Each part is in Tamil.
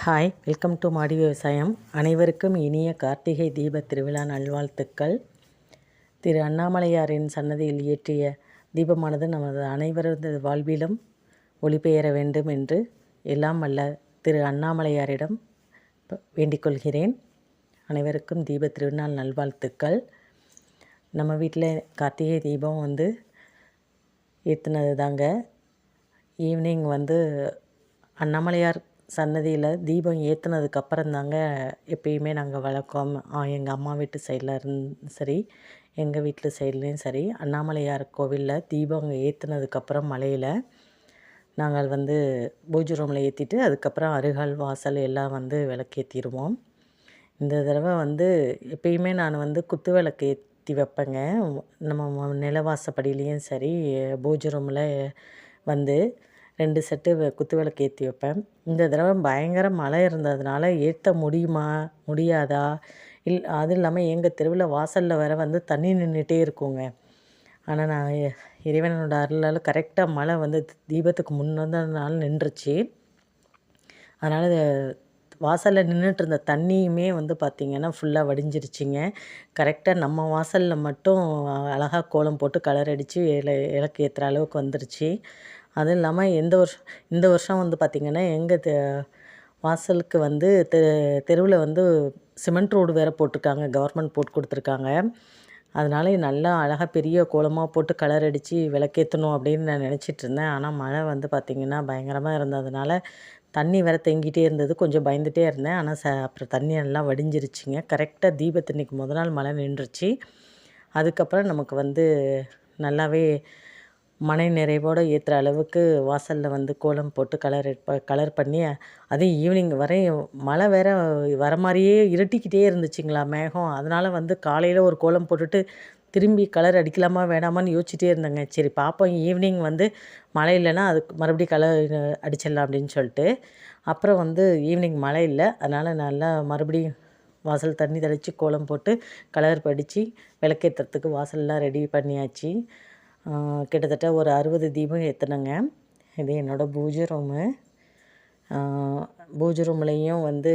ஹாய் வெல்கம் டு மாடி விவசாயம் அனைவருக்கும் இனிய கார்த்திகை தீப திருவிழா நல்வாழ்த்துக்கள். திரு அண்ணாமலையாரின் சன்னதியில் இயற்றிய தீபமானது நமது அனைவரது வாழ்விலும் ஒளிபெயர வேண்டும் என்று எல்லாம் அல்ல திரு அண்ணாமலையாரிடம் வேண்டிக்கொள்கிறேன் அனைவருக்கும் தீப திருநாள் நல்வாழ்த்துக்கள். நம்ம வீட்டில் கார்த்திகை தீபம் வந்து ஏற்றுனது தாங்க ஈவினிங் வந்து அண்ணாமலையார் சன்னதியில் தீபம் ஏற்றுனதுக்கப்புறம் தாங்க எப்பயுமே நாங்கள் வழக்கம். எங்கள் அம்மா வீட்டு சைடில் இருந்து சரி எங்கள் வீட்டு சைட்லேயும் சரி அண்ணாமலையார் கோவிலில் தீபம் ஏற்றுனதுக்கப்புறம் மலையில் நாங்கள் வந்து பூஜை ரூமில் ஏற்றிட்டு அதுக்கப்புறம் அருகால் வாசல் எல்லாம் வந்து விளக்கேற்றிடுவோம் இந்த தடவை வந்து எப்பயுமே நான் வந்து குத்து விளக்கு ஏற்றி வைப்பேங்க. நம்ம நிலவாசப்படியிலையும் சரி பூஜை ரூமில் வந்து ரெண்டு செட்டு குத்து விளக்கு ஏற்றி வைப்பேன். இந்த தடவை பயங்கர மழை இருந்ததுனால ஏற்ற முடியுமா? முடியாதா? இல் அதுவும் இல்லாமல் எங்கள் தெருவில் வாசலில் வர வந்து தண்ணி நின்றுட்டே இருக்குங்க. ஆனால் நான் இறைவனோட அருளால் கரெக்டாக மழை வந்து தீபத்துக்கு முன்னதனால நின்றுச்சு. அதனால் வாசலில் நின்றுட்டு இருந்த தண்ணியுமே வந்து பார்த்திங்கன்னா ஃபுல்லாக வடிஞ்சிருச்சிங்க. கரெக்டாக நம்ம வாசலில் மட்டும் அழகாக கோலம் போட்டு கலர் அடித்து இலை இலக்கு ஏற்றுற அளவுக்கு வந்துருச்சு. அதுவும் இல்லாமல் எந்த வருஷம் இந்த வருஷம் வந்து பார்த்திங்கன்னா எங்கள் தெ வாசலுக்கு வந்து தெ தெருவில் வந்து சிமெண்ட் ரோடு வேறு போட்டிருக்காங்க. கவர்மெண்ட் போட்டு கொடுத்துருக்காங்க. அதனால நல்லா அழகாக பெரிய கோலமாக போட்டு கலர் அடித்து விளக்கேற்றணும் அப்படின்னு நான் நினச்சிட்டு இருந்தேன். ஆனால் மழை வந்து பார்த்திங்கன்னா பயங்கரமாக இருந்ததுனால தண்ணி வேற தேங்கிட்டே இருந்தது. கொஞ்சம் பயந்துகிட்டே இருந்தேன். ஆனால் ச அப்புறம் தண்ணி நல்லா வடிஞ்சிருச்சுங்க. கரெக்டாக தீபத்தன்னைக்கு முத நாள் மழை நின்றுச்சு. அதுக்கப்புறம் நமக்கு வந்து நல்லாவே மனை நிறைவோடு ஏற்றுற அளவுக்கு வாசலில் வந்து கோலம் போட்டு கலர் கலர் பண்ணி அதுவும் ஈவினிங் வரையும் மழை வேற வர மாதிரியே இருட்டிக்கிட்டே இருந்துச்சுங்களா மேகம். அதனால் வந்து காலையில் ஒரு கோலம் போட்டுட்டு திரும்பி கலர் அடிக்கலாமா வேணாமான்னு யோசிச்சுட்டே இருந்தேங்க. சரி பார்ப்போம் ஈவினிங் வந்து மழை இல்லைன்னா அதுக்கு மறுபடியும் கலர் அடிச்சிடலாம் அப்படின்னு சொல்லிட்டு. அப்புறம் வந்து ஈவினிங் மழை இல்லை. அதனால் நல்லா மறுபடியும் வாசல் தண்ணி தெளித்து கோலம் போட்டு கலர் படித்து விளக்கேற்றுறதுக்கு வாசல்லாம் ரெடி பண்ணியாச்சு. கிட்டத்தட்ட ஒரு அறுபது தீபம் ஏற்றினேங்க இது என்னோடய பூஜை ரூமு பூஜை ரூம்லேயும் வந்து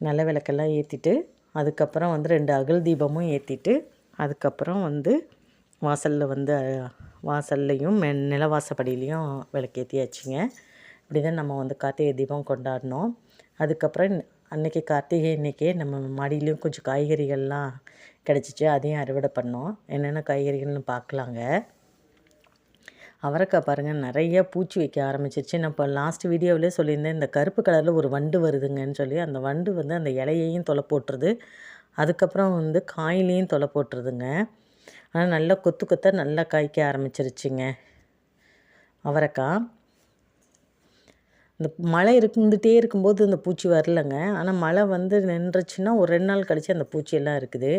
நல்ல விளக்கெல்லாம் ஏற்றிட்டு அதுக்கப்புறம் வந்து ரெண்டு அகல் தீபமும் ஏற்றிட்டு அதுக்கப்புறம் வந்து வாசலில் வந்து வாசல்லையும் மெ- நிலவாசப்படியிலையும் விளக்கேற்றியாச்சுங்க இப்படி தான் நம்ம வந்து கார்த்திகை தீபம் கொண்டாடினோம். அதுக்கப்புறம் அன்றைக்கி அன்னைக்கு கார்த்திகை அன்றைக்கே நம்ம மாடியிலையும் கொஞ்சம் காய்கறிகள்லாம் கிடச்சிச்சு அதையும் அறுவடை பண்ணோம். என்னென்ன காய்கறிகள்னு பார்க்கலாங்க. அவரைக்காய் பாருங்கள் நிறைய பூச்சி வைக்க ஆரம்பிச்சிருச்சு. நான் இப்போ லாஸ்ட் வீடியோவிலே சொல்லியிருந்தேன் இந்த கருப்பு கலரில் ஒரு வண்டு வருதுங்கன்னு சொல்லி அந்த வண்டு வந்து அந்த இலையையும் தொலை போட்டுருது. அதுக்கப்புறம் வந்து காயிலையும் தொலை போட்டுருதுங்க. ஆனால் நல்லா கொத்து கொத்த நல்லா காய்க்க ஆரம்பிச்சிருச்சுங்க அவரைக்காய். இந்த மழை இருந்துகிட்டே இருக்கும்போது இந்த பூச்சி வரலங்க. ஆனால் மழை வந்து நின்றுச்சுன்னா ஒரு ரெண்டு நாள் கழித்து அந்த பூச்சியெல்லாம் இருக்குது.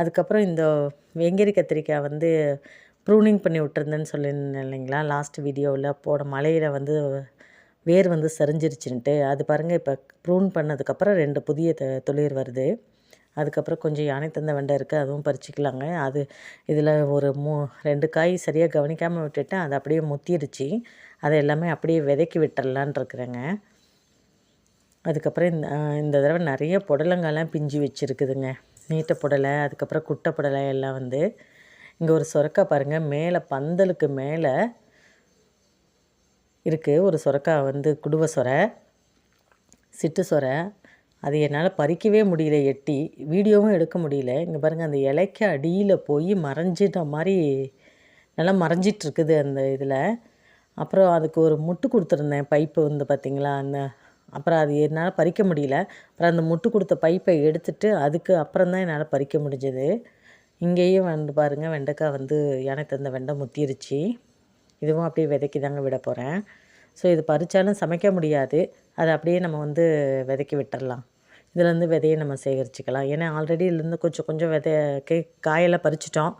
அதுக்கப்புறம் இந்த வெங்கரி கத்திரிக்காய் வந்து ப்ரூனிங் பண்ணி விட்டுருந்தேன்னு சொல்லியிருந்தேன் இல்லைங்களா? லாஸ்ட் வீடியோவில் போட மழையில் வந்து வேர் வந்து சரிஞ்சிருச்சுன்ட்டு. அது பாருங்கள் இப்போ ப்ரூன் பண்ணதுக்கப்புறம் ரெண்டு புதிய த துளிர் வருது. அதுக்கப்புறம் கொஞ்சம் யானை தந்த வெண்டை இருக்குது அதுவும் பறிச்சிக்கலாங்க. அது இதில் ஒரு மூ ரெண்டு காய் சரியாக கவனிக்காமல் விட்டுட்டு அது அப்படியே முத்திடுச்சு. அதை எல்லாமே அப்படியே விதைக்கி விட்டுடலான் இருக்கிறேங்க. அதுக்கப்புறம் இந்த இந்த தடவை நிறைய புடலங்காய்லாம் பிஞ்சு வச்சுருக்குதுங்க. நீட்ட புடலை அதுக்கப்புறம் குட்டை புடலை எல்லாம் வந்து இங்கே ஒரு சொரக்காய் பாருங்கள் மேலே பந்தலுக்கு மேலே இருக்குது ஒரு சொரக்காய் வந்து குடுவை சொரை சிட்டு சொரை அது என்னால் பறிக்கவே முடியல எட்டி. வீடியோவும் எடுக்க முடியல. இங்கே பாருங்கள் அந்த இலைக்கு அடியில் போய் மறைஞ்சிட்ட மாதிரி நல்லா மறைஞ்சிட்ருக்குது அந்த இதில். அப்புறம் அதுக்கு ஒரு முட்டு கொடுத்துருந்தேன் பைப்பு வந்து பார்த்திங்களா அந்த அப்புறம் அது என்னால் பறிக்க முடியல. அப்புறம் அந்த முட்டு கொடுத்த பைப்பை எடுத்துட்டு அதுக்கு அப்புறம் தான் என்னால் பறிக்க முடிஞ்சது. இங்கேயும் வந்து பாருங்கள் வெண்டைக்காய் வந்து எனக்கு தந்த வெண்டை முத்திருச்சு. இதுவும் அப்படியே விதைக்கி தாங்க விட போகிறேன் ஸோ இது பறித்தாலும் சமைக்க முடியாது. அதை அப்படியே நம்ம வந்து விதைக்கி விட்டுறலாம். இதுலேருந்து விதையை நம்ம சேகரிச்சுக்கலாம். ஏன்னா ஆல்ரெடி இதுலேருந்து கொஞ்சம் கொஞ்சம் விதை கே காயெல்லாம் பறிச்சிட்டோம்.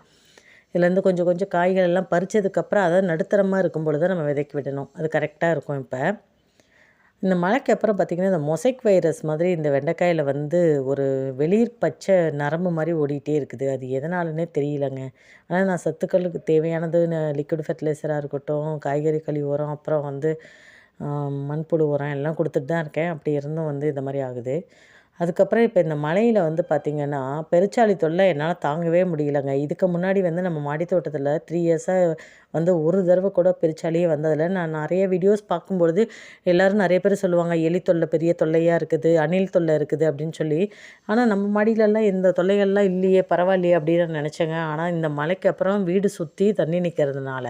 இதுலேருந்து கொஞ்சம் கொஞ்சம் காய்கள் எல்லாம் பறிச்சதுக்கப்புறம் அதை நடுத்தரமாக இருக்கும் பொழுது நம்ம விதைக்கு விடணும். அது கரெக்டாக இருக்கும் இப்போ. இந்த மழைக்கு அப்புறம் பார்த்திங்கன்னா இந்த மொசைக் வைரஸ் மாதிரி இந்த வெண்டைக்காயில் வந்து ஒரு வெளிர் பச்சை நரம்பு மாதிரி ஓடிட்டே இருக்குது. அது எதனாலனே தெரியலங்க. ஆனால் நான் சத்துக்களுக்கு தேவையானது லிக்விட் ஃபெர்டிலைசராக இருக்கட்டும் காய்கறி கழிவு உரம் அப்புறம் வந்து மண்புழு உரம் எல்லாம் கொடுத்துட்டு தான் இருக்கேன். அப்படி இருந்தும் வந்து இந்த மாதிரி ஆகுது. அதுக்கப்புறம் இப்போ இந்த மலையில் வந்து பார்த்திங்கன்னா பெருச்சாளி தொல்லை என்னால் தாங்கவே முடியலங்க. இதுக்கு முன்னாடி வந்து நம்ம மாடி தோட்டத்தில் த்ரீ இயர்ஸாக வந்து ஒரு தடவை கூட பெருச்சாலியே வந்ததில்லை நான் நிறைய வீடியோஸ் பார்க்கும்பொழுது எல்லோரும் நிறைய பேர் சொல்லுவாங்க எலி தொல்லை பெரிய தொல்லையாக இருக்குது அணில் தொல்லை இருக்குது அப்படின்னு சொல்லி. ஆனால் நம்ம மாடியிலலாம் இந்த தொல்லைகள்லாம் இல்லையே பரவாயில்லையே அப்படின்னு நான் நினச்சேங்க. ஆனால் இந்த மலைக்கு அப்புறம் வீடு சுற்றி தண்ணி நிற்கிறதுனால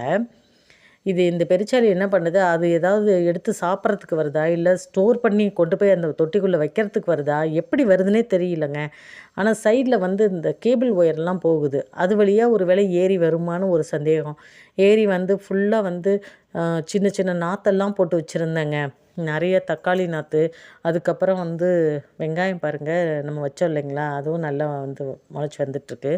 இது இந்த பெருச்சாளி என்ன பண்ணுது? அது ஏதாவது எடுத்து சாப்பிட்றதுக்கு வருதா? இல்லை ஸ்டோர் பண்ணி கொண்டு போய் அந்த தொட்டிக்குள்ளே வைக்கிறதுக்கு வருதா? எப்படி வருதுன்னே தெரியலங்க. ஆனால் சைடில் வந்து இந்த கேபிள் ஒயர்லாம் போகுது. அது வழியாக ஒரு வேளை ஏறி வருமானு ஒரு சந்தேகம். ஏறி வந்து ஃபுல்லாக வந்து சின்ன சின்ன நாற்றெல்லாம் போட்டு வச்சுருந்தேங்க. நிறைய தக்காளி நாற்று அதுக்கப்புறம் வந்து வெங்காயம் பாருங்கள் நம்ம வச்சோம் இல்லைங்களா? அதுவும் நல்லா வந்து முளைச்சி வந்துட்டுருக்கு.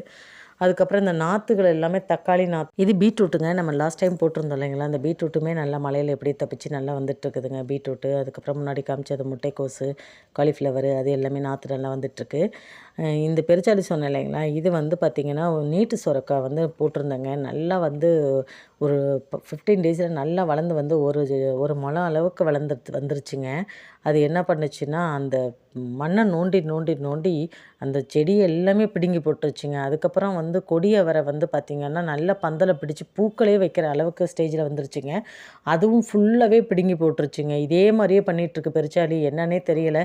அதுக்கப்புறம் இந்த நாற்றுகள் எல்லாமே தக்காளி நாற்று இது பீட்ரூட்டுங்க. நம்ம லாஸ்ட் டைம் போட்டிருந்தோம் இல்லைங்களா? அந்த பீட்ரூட்டுமே நல்லா மலையில் எப்படி தப்பிச்சு நல்லா வந்துட்டுருக்குதுங்க பீட்ரூட்டு. அதுக்கப்புறம் முன்னாடி காமிச்சது முட்டைக்கோசு காலிஃப்ளவரு அது எல்லாமே நாற்று நல்லா வந்துட்டுருக்கு. இந்த பெருச்சாளி சொன்னேன் இல்லைங்களா? இது வந்து பார்த்திங்கன்னா நீட்டு சுரக்காய் வந்து போட்டிருந்தேங்க. நல்லா வந்து ஒரு ஃபிஃப்டீன் டேஸில் நல்லா வளர்ந்து வந்து ஒரு ஒரு முளம் அளவுக்கு வளர்ந்து வந்துருச்சுங்க. அது என்ன பண்ணுச்சுன்னா அந்த மண்ணை நோண்டி நோண்டி நோண்டி அந்த செடி எல்லாமே பிடுங்கி போட்டுருச்சுங்க. அதுக்கப்புறம் வந்து கொடியை வர வந்து பார்த்திங்கன்னா நல்லா பந்தலை பிடிச்சி பூக்களே வைக்கிற அளவுக்கு ஸ்டேஜில் வந்துருச்சுங்க. அதுவும் ஃபுல்லாகவே பிடுங்கி போட்டுருச்சுங்க. இதே மாதிரியே பண்ணிகிட்ருக்கு பெருச்சாலி என்னன்னே தெரியலை.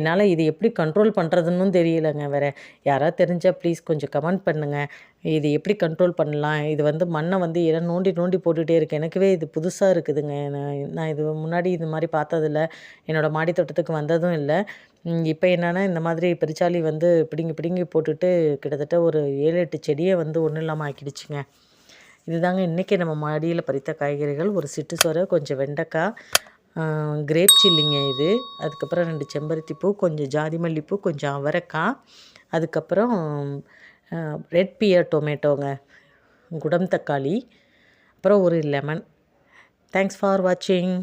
என்னால் இது எப்படி கண்ட்ரோல் பண்ணுறதுன்னு தெரியலைங்க. வேறு. யாராவது தெரிஞ்சால் ப்ளீஸ் கொஞ்சம் கமெண்ட் பண்ணுங்கள் இது எப்படி கண்ட்ரோல் பண்ணலாம்? இது வந்து மண்ணை வந்து எல்லாம் நோண்டி நோண்டி போட்டுகிட்டே இருக்கேன் எனக்குவே இது புதுசாக இருக்குதுங்க. நான் இது முன்னாடி இது மாதிரி பார்த்ததில்ல. என்னோடய மாடி தோட்டத்துக்கு வந்ததும் இல்லை. இப்போ என்னென்னா இந்த மாதிரி பெருச்சாளி வந்து பிடுங்கி பிடுங்கி போட்டுட்டு கிட்டத்தட்ட ஒரு ஏழு எட்டு செடியை வந்து ஒன்றும் இல்லாமல் ஆக்கிடுச்சுங்க. இதுதாங்க இன்றைக்கி நம்ம மாடியில் பறித்த காய்கறிகள். ஒரு சிட்டு சோறு கொஞ்சம் வெண்டைக்காய் கிரேப் சில்லிங்க இது. அதுக்கப்புறம் ரெண்டு செம்பருத்தி பூ கொஞ்சம் ஜாதி மல்லிப்பூ கொஞ்சம் அவரைக்காய். அதுக்கப்புறம் ரெட் பியர் டொமேட்டோங்க குடம் தக்காளி. அப்புறம் ஒரு லெமன் தேங்க்ஸ் ஃபார் வாட்சிங்